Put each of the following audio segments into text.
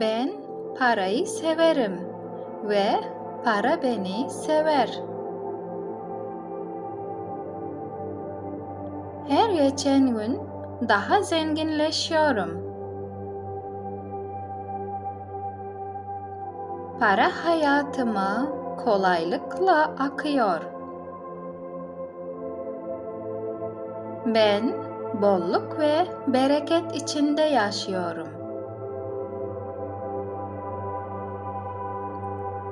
Ben parayı severim ve para beni sever. Her geçen gün daha zenginleşiyorum. Para hayatıma kolaylıkla akıyor. Ben bolluk ve bereket içinde yaşıyorum.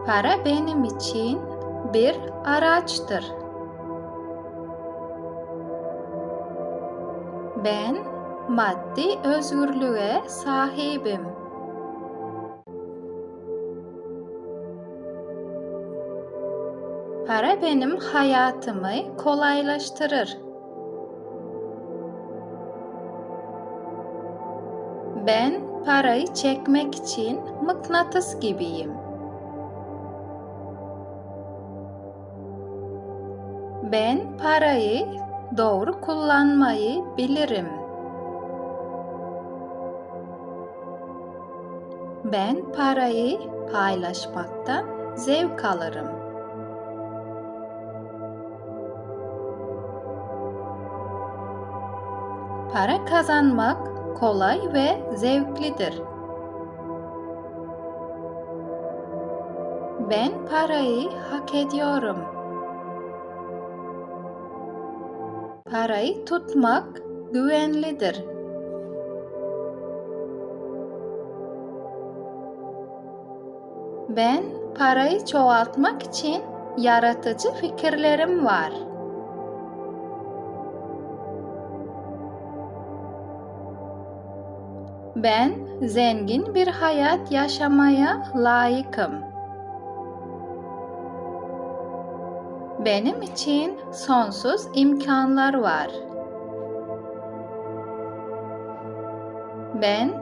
Para benim için bir araçtır. Ben maddi özgürlüğe sahibim. Para benim hayatımı kolaylaştırır. Ben parayı çekmek için mıknatıs gibiyim. Ben parayı doğru kullanmayı bilirim. Ben parayı paylaşmaktan zevk alırım. Para kazanmak kolay ve zevklidir. Ben parayı hak ediyorum. Parayı tutmak güvenlidir. Ben parayı çoğaltmak için yaratıcı fikirlerim var. Ben zengin bir hayat yaşamaya layıkım. Benim için sonsuz imkanlar var. Ben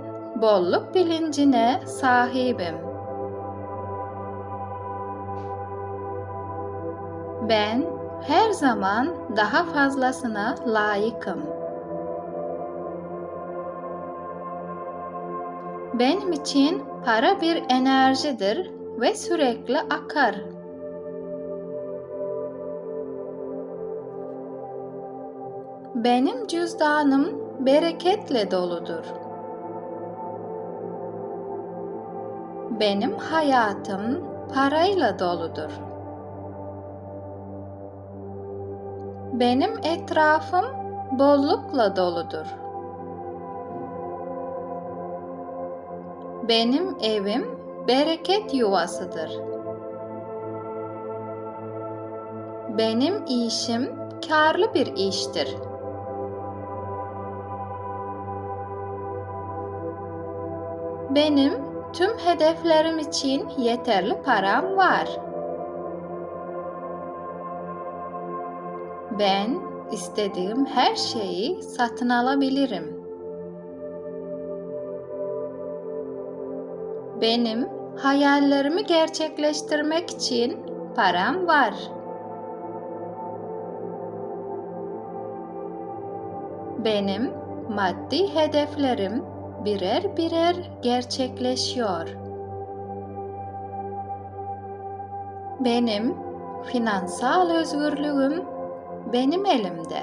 bolluk bilincine sahibim. Ben her zaman daha fazlasına layıkım. Benim için para bir enerjidir ve sürekli akar. Benim cüzdanım bereketle doludur. Benim hayatım parayla doludur. Benim etrafım bollukla doludur. Benim evim bereket yuvasıdır. Benim işim karlı bir iştir. Benim tüm hedeflerim için yeterli param var. Ben istediğim her şeyi satın alabilirim. Benim hayallerimi gerçekleştirmek için param var. Benim maddi hedeflerim birer birer gerçekleşiyor. Benim finansal özgürlüğüm benim elimde.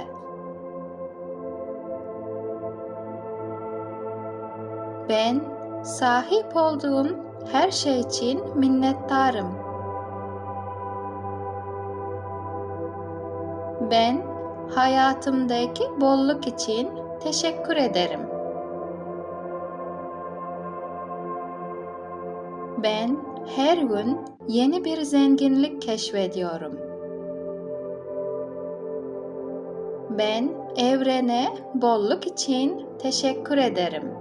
Ben sahip olduğum her şey için minnettarım. Ben hayatımdaki bolluk için teşekkür ederim. Ben her gün yeni bir zenginlik keşfediyorum. Ben evrene bolluk için teşekkür ederim.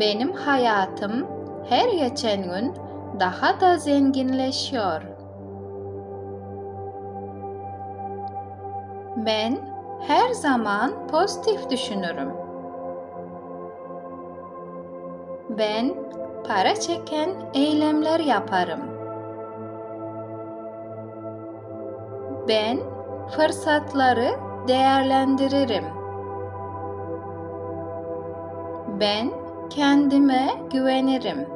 Benim hayatım her geçen gün daha da zenginleşiyor. Ben her zaman pozitif düşünürüm. Ben para çeken eylemler yaparım. Ben fırsatları değerlendiririm. Ben kendime güvenirim.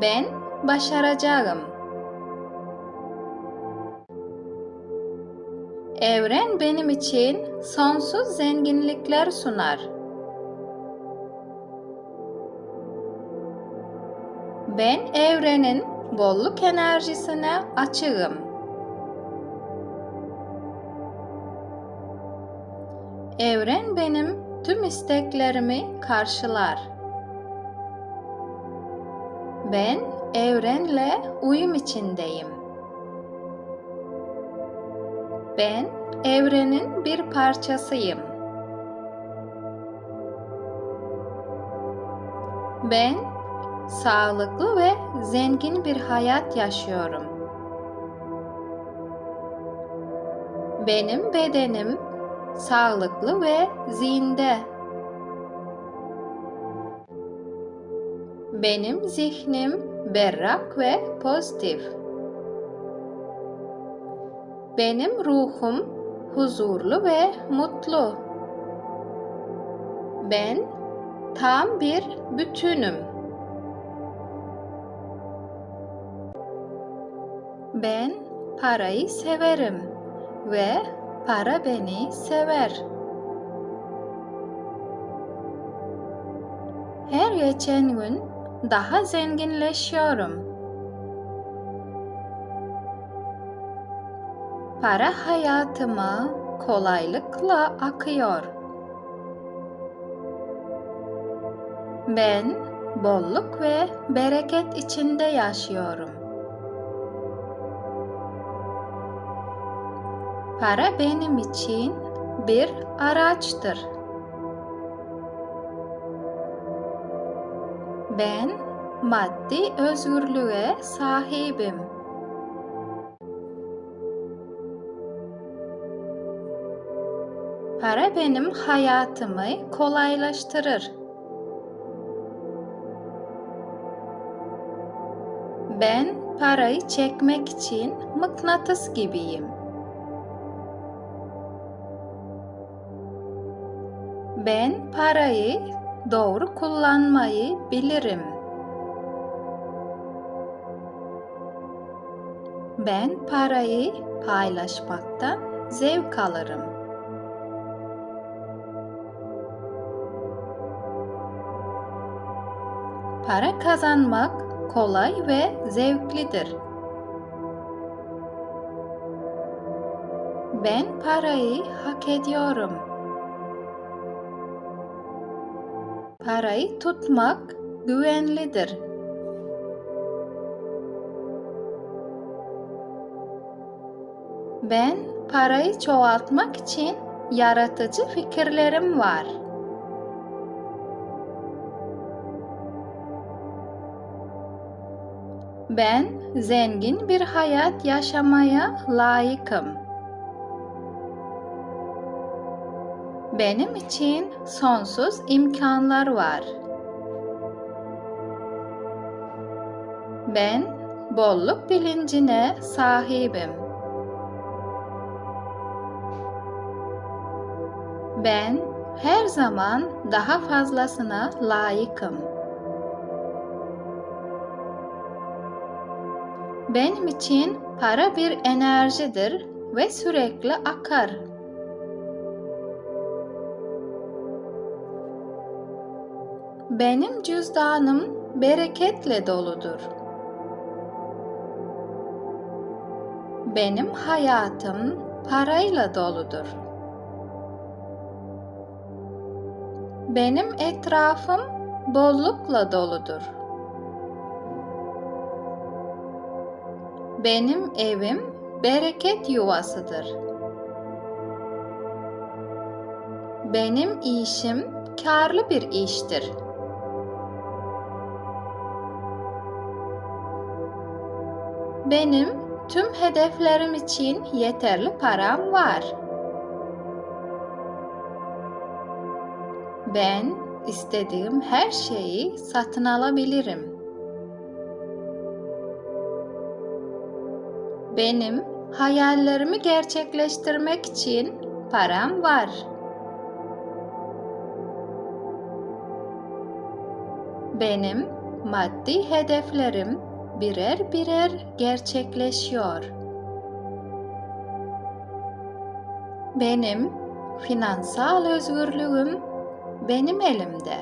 Ben başaracağım. Evren benim için sonsuz zenginlikler sunar. Ben evrenin bolluk enerjisine açığım. Evren benim tüm isteklerimi karşılar. Ben evrenle uyum içindeyim. Ben evrenin bir parçasıyım. Ben sağlıklı ve zengin bir hayat yaşıyorum. Benim bedenim sağlıklı ve zinde. Benim zihnim berrak ve pozitif. Benim ruhum huzurlu ve mutlu. Ben tam bir bütünüm. Ben parayı severim ve para beni sever. Her geçen gün daha zenginleşiyorum. Para hayatıma kolaylıkla akıyor. Ben bolluk ve bereket içinde yaşıyorum. Para benim için bir araçtır. Ben maddi özgürlüğe sahibim. Para benim hayatımı kolaylaştırır. Ben parayı çekmek için mıknatıs gibiyim. Ben parayı doğru kullanmayı bilirim. Ben parayı paylaşmaktan zevk alırım. Para kazanmak kolay ve zevklidir. Ben parayı hak ediyorum. Parayı tutmak güvenlidir. Ben parayı çoğaltmak için yaratıcı fikirlerim var. Ben zengin bir hayat yaşamaya layıkım. Benim için sonsuz imkanlar var. Ben bolluk bilincine sahibim. Ben her zaman daha fazlasına layıkım. Benim için para bir enerjidir ve sürekli akar. Benim cüzdanım bereketle doludur. Benim hayatım parayla doludur. Benim etrafım bollukla doludur. Benim evim bereket yuvasıdır. Benim işim karlı bir iştir. Benim tüm hedeflerim için yeterli param var. Ben istediğim her şeyi satın alabilirim. Benim hayallerimi gerçekleştirmek için param var. Benim maddi hedeflerim birer birer gerçekleşiyor. Benim finansal özgürlüğüm benim elimde.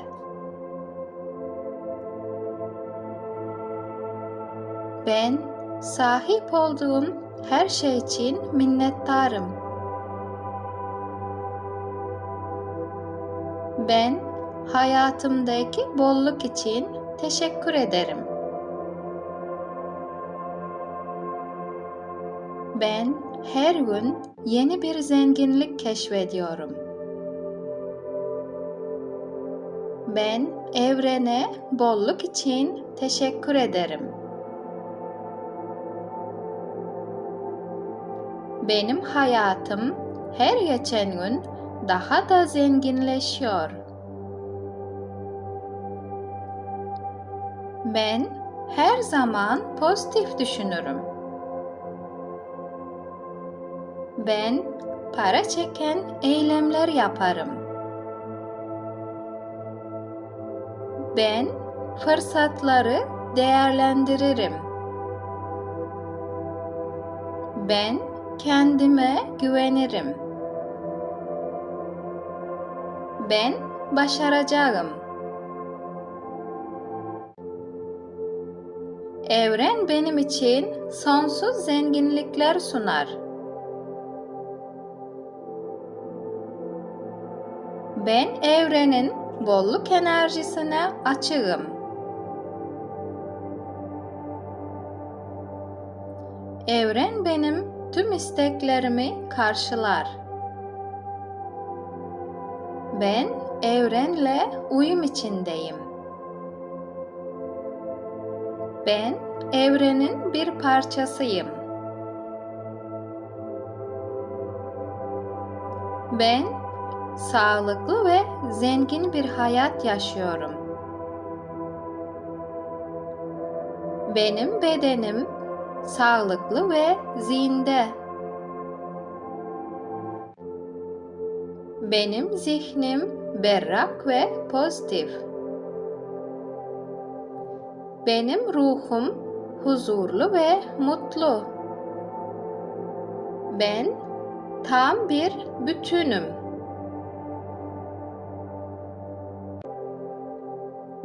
Ben sahip olduğum her şey için minnettarım. Ben hayatımdaki bolluk için teşekkür ederim. Ben her gün yeni bir zenginlik keşfediyorum. Ben evrene bolluk için teşekkür ederim. Benim hayatım her geçen gün daha da zenginleşiyor. Ben her zaman pozitif düşünürüm. Ben para çeken eylemler yaparım. Ben fırsatları değerlendiririm. Ben kendime güvenirim. Ben başaracağım. Evren benim için sonsuz zenginlikler sunar. Ben evrenin bolluk enerjisine açığım. Evren benim tüm isteklerimi karşılar. Ben evrenle uyum içindeyim. Ben evrenin bir parçasıyım. Ben sağlıklı ve zengin bir hayat yaşıyorum. Benim bedenim sağlıklı ve zinde. Benim zihnim berrak ve pozitif. Benim ruhum huzurlu ve mutlu. Ben tam bir bütünüm.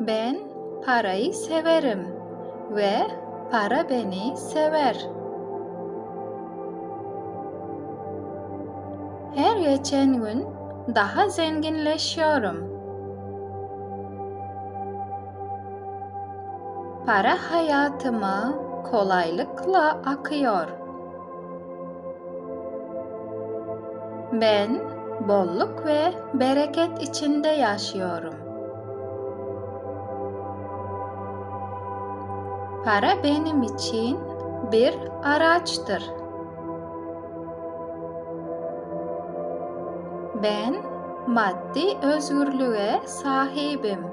Ben parayı severim ve para beni sever. Her geçen gün daha zenginleşiyorum. Para hayatıma kolaylıkla akıyor. Ben bolluk ve bereket içinde yaşıyorum. Para benim için bir araçtır. Ben maddi özgürlüğe sahibim.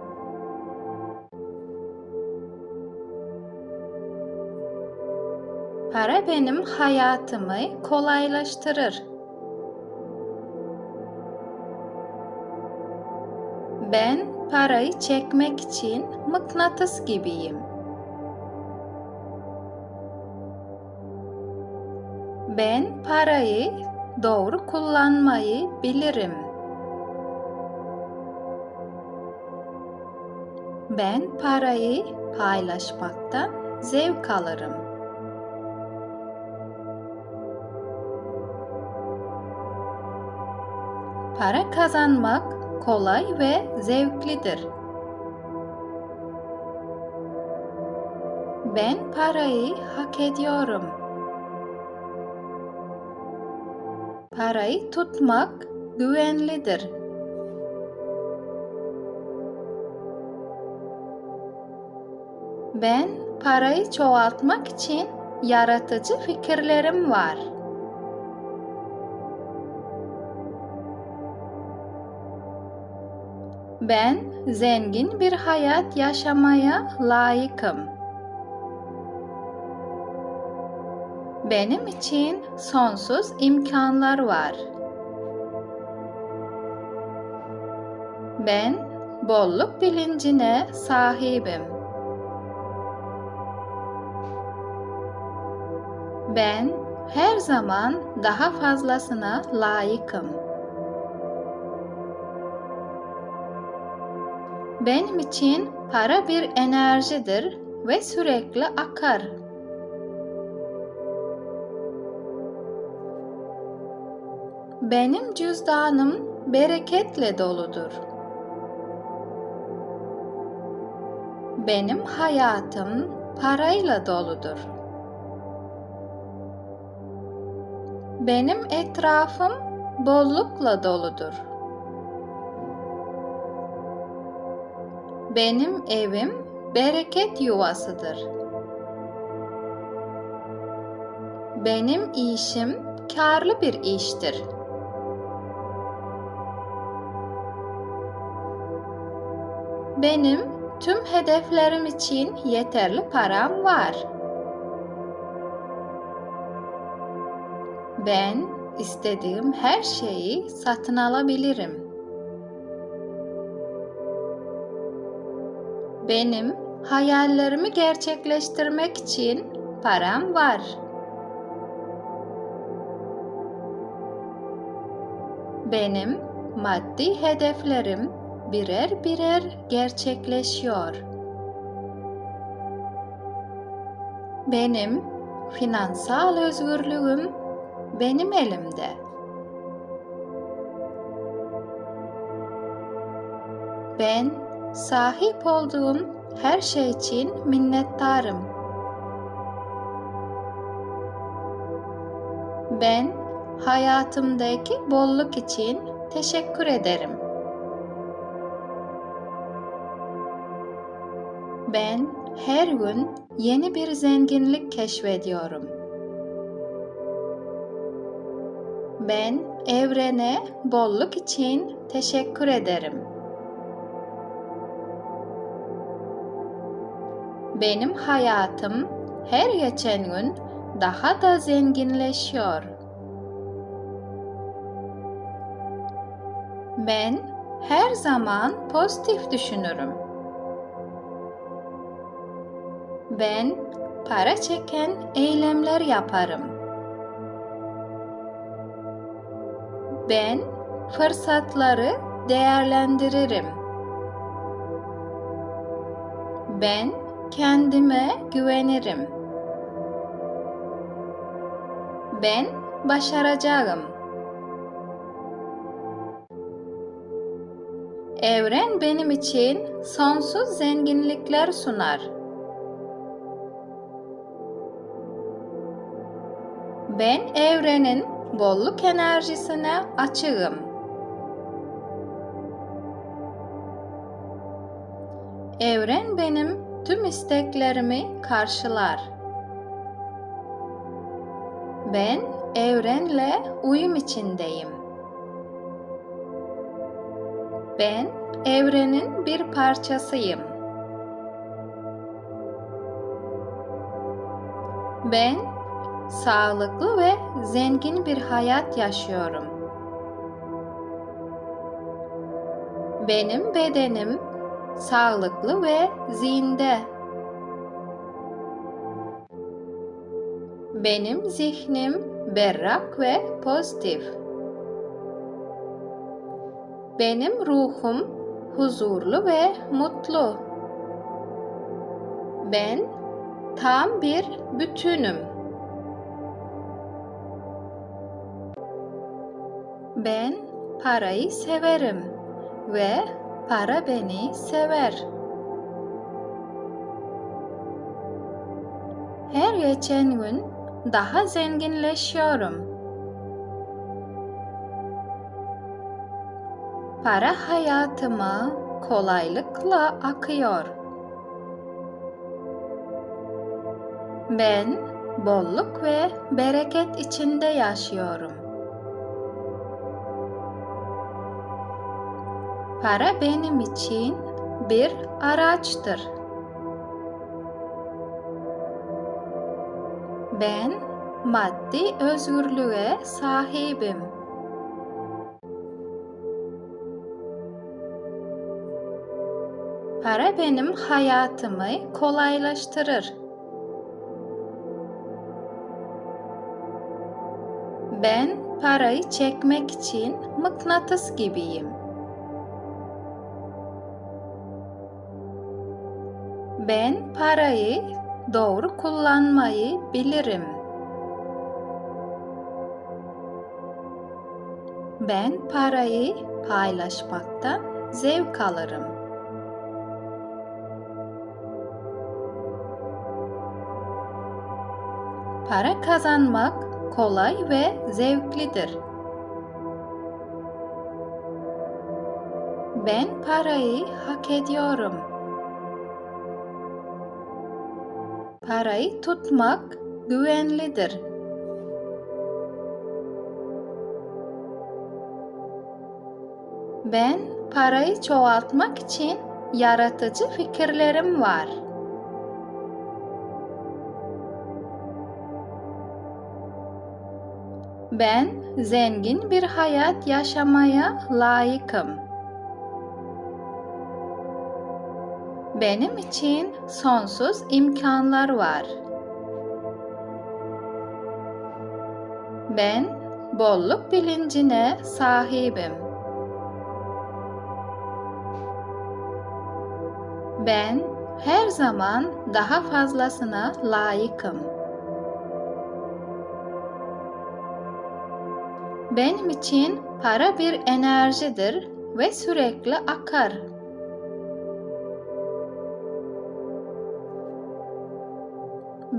Para benim hayatımı kolaylaştırır. Ben parayı çekmek için mıknatıs gibiyim. Ben parayı doğru kullanmayı bilirim. Ben parayı paylaşmaktan zevk alırım. Para kazanmak kolay ve zevklidir. Ben parayı hak ediyorum. Parayı tutmak güvenlidir. Ben parayı çoğaltmak için yaratıcı fikirlerim var. Ben zengin bir hayat yaşamaya layıkım. Benim için sonsuz imkanlar var. Ben bolluk bilincine sahibim. Ben her zaman daha fazlasına layıkım. Benim için para bir enerjidir ve sürekli akar. Benim cüzdanım bereketle doludur. Benim hayatım parayla doludur. Benim etrafım bollukla doludur. Benim evim bereket yuvasıdır. Benim işim karlı bir iştir. Benim tüm hedeflerim için yeterli param var. Ben istediğim her şeyi satın alabilirim. Benim hayallerimi gerçekleştirmek için param var. Benim maddi hedeflerim birer birer gerçekleşiyor. Benim finansal özgürlüğüm benim elimde. Ben sahip olduğum her şey için minnettarım. Ben hayatımdaki bolluk için teşekkür ederim. Ben her gün yeni bir zenginlik keşfediyorum. Ben evrene bolluk için teşekkür ederim. Benim hayatım her geçen gün daha da zenginleşiyor. Ben her zaman pozitif düşünürüm. Ben para çeken eylemler yaparım. Ben fırsatları değerlendiririm. Ben kendime güvenirim. Ben başaracağım. Evren benim için sonsuz zenginlikler sunar. Ben evrenin bolluk enerjisine açığım. Evren benim tüm isteklerimi karşılar. Ben evrenle uyum içindeyim. Ben evrenin bir parçasıyım. Ben sağlıklı ve zengin bir hayat yaşıyorum. Benim bedenim sağlıklı ve zinde. Benim zihnim berrak ve pozitif. Benim ruhum huzurlu ve mutlu. Ben tam bir bütünüm. Ben parayı severim ve para beni sever. Her geçen gün daha zenginleşiyorum. Para hayatıma kolaylıkla akıyor. Ben bolluk ve bereket içinde yaşıyorum. Para benim için bir araçtır. Ben maddi özgürlüğe sahibim. Para benim hayatımı kolaylaştırır. Ben parayı çekmek için mıknatıs gibiyim. Ben parayı doğru kullanmayı bilirim. Ben parayı paylaşmaktan zevk alırım. Para kazanmak kolay ve zevklidir. Ben parayı hak ediyorum. Parayı tutmak güvenlidir. Ben parayı çoğaltmak için yaratıcı fikirlerim var. Ben zengin bir hayat yaşamaya layıkım. Benim için sonsuz imkanlar var. Ben bolluk bilincine sahibim. Ben her zaman daha fazlasına layıkım. Benim için para bir enerjidir ve sürekli akar.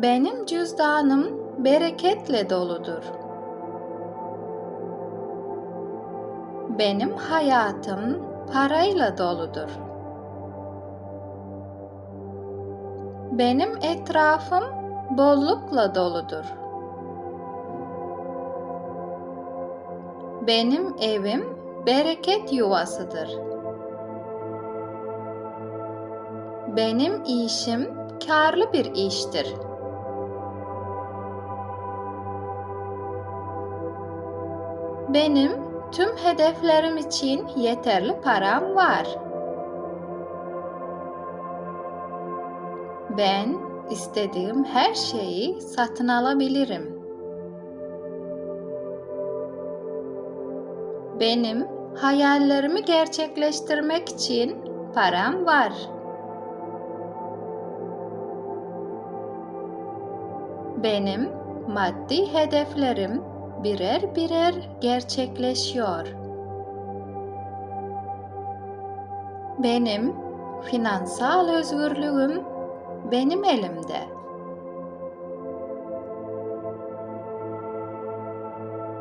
Benim cüzdanım bereketle doludur. Benim hayatım parayla doludur. Benim etrafım bollukla doludur. Benim evim bereket yuvasıdır. Benim işim karlı bir iştir. Benim tüm hedeflerim için yeterli param var. Ben istediğim her şeyi satın alabilirim. Benim hayallerimi gerçekleştirmek için param var. Benim maddi hedeflerim birer birer gerçekleşiyor. Benim finansal özgürlüğüm benim elimde.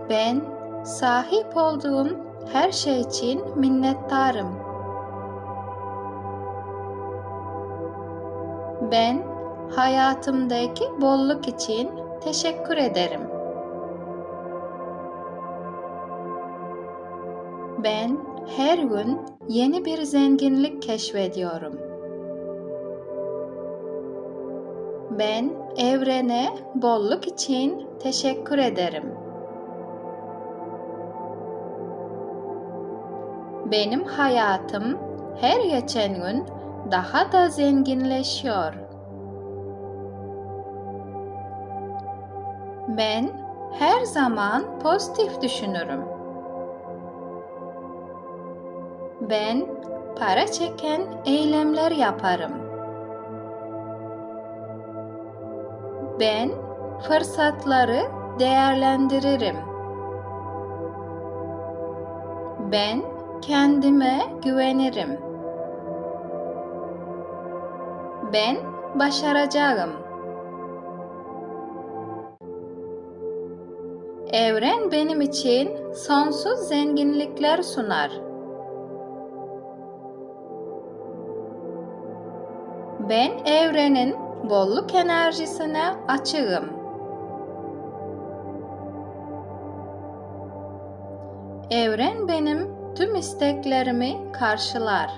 Ben sahip olduğum her şey için minnettarım. Ben hayatımdaki bolluk için teşekkür ederim. Ben her gün yeni bir zenginlik keşfediyorum. Ben evrene bolluk için teşekkür ederim. Benim hayatım her geçen gün daha da zenginleşiyor. Ben her zaman pozitif düşünürüm. Ben para çeken eylemler yaparım. Ben fırsatları değerlendiririm. Ben kendime güvenirim. Ben başaracağım. Evren benim için sonsuz zenginlikler sunar. Ben evrenin bolluk enerjisine açığım. Evren benim tüm isteklerimi karşılar.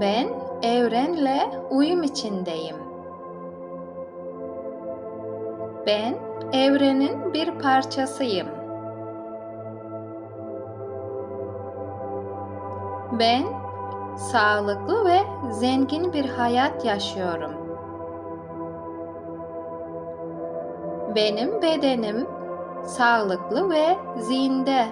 Ben evrenle uyum içindeyim. Ben evrenin bir parçasıyım. Ben sağlıklı ve zengin bir hayat yaşıyorum. Benim bedenim sağlıklı ve zinde.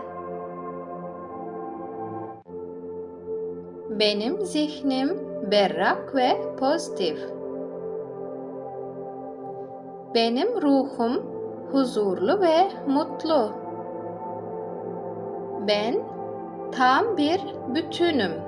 Benim zihnim berrak ve pozitif. Benim ruhum huzurlu ve mutlu. Ben tam bir bütünüm.